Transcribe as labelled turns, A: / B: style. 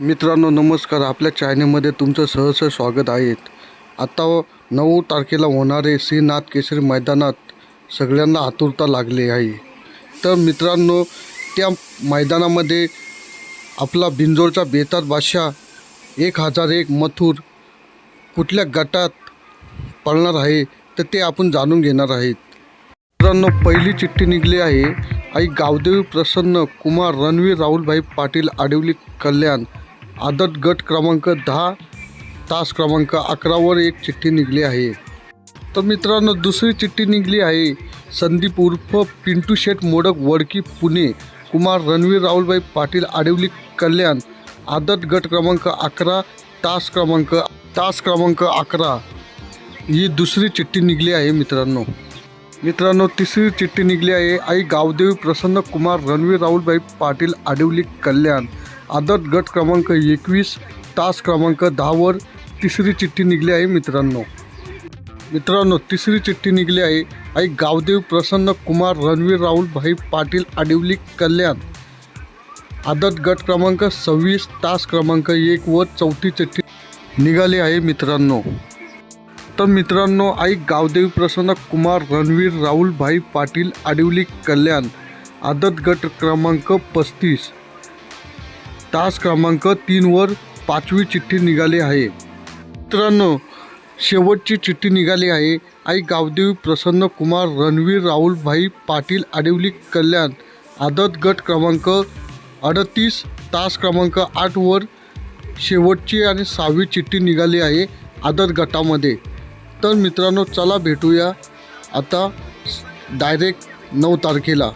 A: मित्रांनो नमस्कार. आपल्या चॅनलमध्ये तुमचं सहर्ष स्वागत आहे. आता नऊ तारखेला होणारे श्रीनाथ केसरी मैदानात सगळ्यांना आतुरता लागली आहे. तर मित्रांनो त्या मैदानामध्ये आपला बिंजोरचा बेतार बादशाह एक हजार एक मथुर कुठल्या गटात पळणार आहे तर ते आपण जाणून घेणार आहेत. मित्रांनो पहिली चिठ्ठी निघली आहे. आई गावदेवी प्रसन्न कुमार रणवीर राहुलभाई पाटील आडिवली कल्याण आदत गट क्रमांक दहा तास क्रमांक अकरावर एक चिठ्ठी निघली आहे. तर मित्रांनो दुसरी चिठ्ठी निघली आहे. संदीप उर्फ पिंटू शेठ मोडक वडकी पुणे कुमार रणवीर राहुलबाई पाटील आडिवली कल्याण. आदत गट क्रमांक अकरा तास क्रमांक तास क्रमांक अकरा. ही दुसरी चिठ्ठी निघली आहे मित्रांनो. मित्रांनो तिसरी चिठ्ठी निघली आहे. आई गावदेवी प्रसन्न कुमार रणवीर राहुलबाई पाटील आडिवली कल्याण. आदत गट क्रमांक एकवीस तास क्रमांक दहावर तिसरी चिठ्ठी निघली आहे मित्रांनो. मित्रांनो तिसरी चिठ्ठी निघली आहे. आई गावदेव प्रसन्न कुमार रणवीर राहुलभाई पाटील आडिवली कल्याण. आदत गट क्रमांक सव्वीस तास क्रमांक एक व चौथी चिठ्ठी निघाली आहे मित्रांनो. तर मित्रांनो आई गावदेवी प्रसन्न कुमार रणवीर राहुलभाई पाटील आडिवली कल्याण. आदत गट क्रमांक पस्तीस तास क्रमांक तीनवर पाचवी चिठ्ठी निघाली आहे. मित्रांनो शेवटची चिठ्ठी निघाली आहे. आई गावदेवी प्रसन्न कुमार रणवीर राहुलभाई पाटील आडिवली कल्याण आदत गट क्रमांक अडतीस तास क्रमांक आठवर शेवटची आणि सहावी चिठ्ठी निघाली आहे आदत गटामध्ये. तर मित्रांनो चला भेटूया. आता डायरेक्ट नऊ तारखेला.